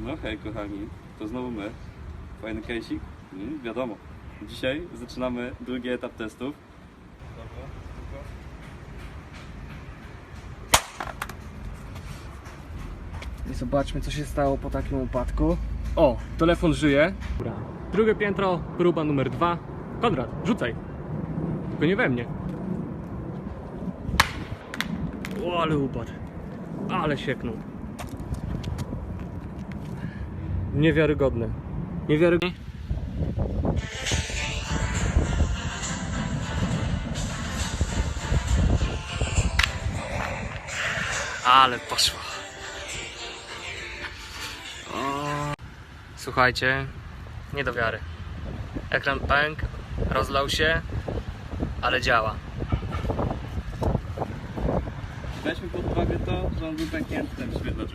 No hej kochani, to znowu my. Fajny case'ik? Mm, wiadomo. Dzisiaj zaczynamy drugi etap testów. Dobra, super. I zobaczmy, co się stało po takim upadku. O, telefon żyje. Dobra. Drugie piętro, próba numer dwa. Konrad, rzucaj. Tylko nie we mnie. O, ale upadł. Ale sieknął. Niewiarygodne. Niewiarygodne. Ale poszło. Słuchajcie, nie do wiary. Ekran pęk, rozlał się, ale działa. Weźmy pod uwagę to, że on był pęknięty ten świetlacz.